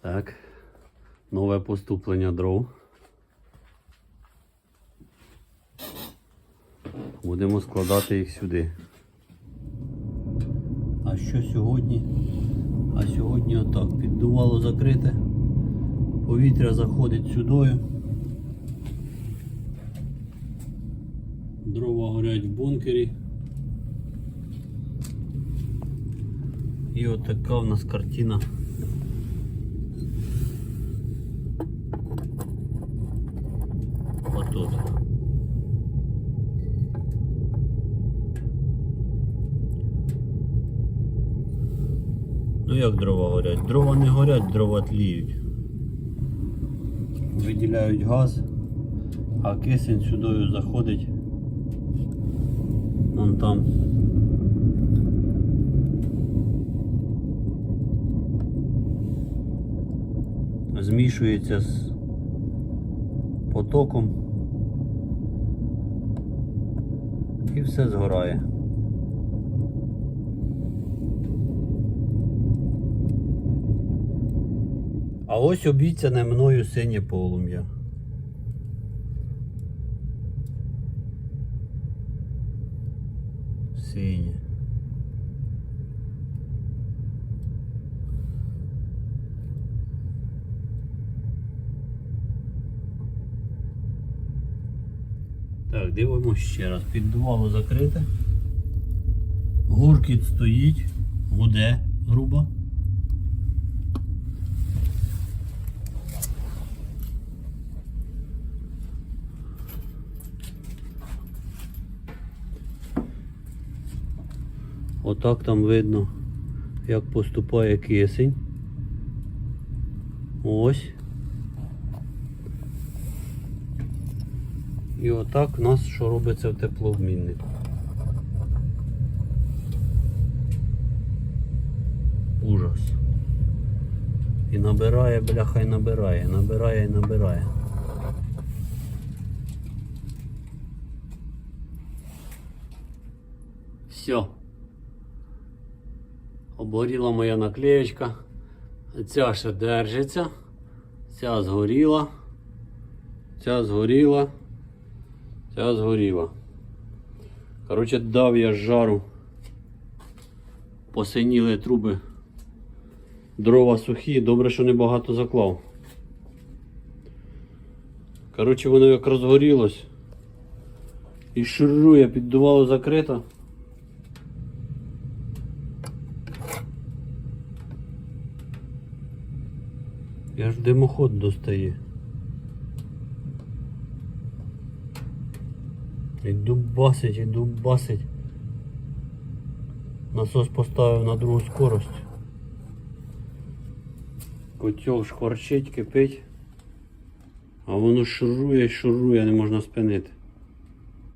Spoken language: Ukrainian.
Так. Нове поступлення дров. Будемо складати їх сюди. А що сьогодні? А сьогодні отак. Піддувало закрите. Повітря заходить сюдою. Дрова горять в бункері. І от така в нас картина. Ну як дрова горять? Дрова не горять, дрова тліють. Виділяють газ, а кисень сюди заходить. Вон там. Змішується з потоком і все згорає. А ось обіцяне мною синє полум'я. Синє. Так, дивимося ще раз. Піддувало закрите. Гуркіт стоїть, гуде грубо. Отак там видно, як поступає кисень. Ось. І отак у нас що робиться в теплообміннику. Ужас. І набирає, бляха, і набирає, набирає і набирає. Все. Обгоріла моя наклеєчка. Ця ще держиться. Ця згоріла. Ця згоріла. Ця згоріла. Коротше, дав я жару. Посиніли труби. Дрова сухі, добре, що небагато заклав. Коротше, воно як розгорілось. І шурує, піддувало закрито. Я ж димоход достає. І дубасить, і дубасить. Насос поставив на другу скорость. Котел шкварчить, кипить. А воно шурує, шурує, не можна спинити.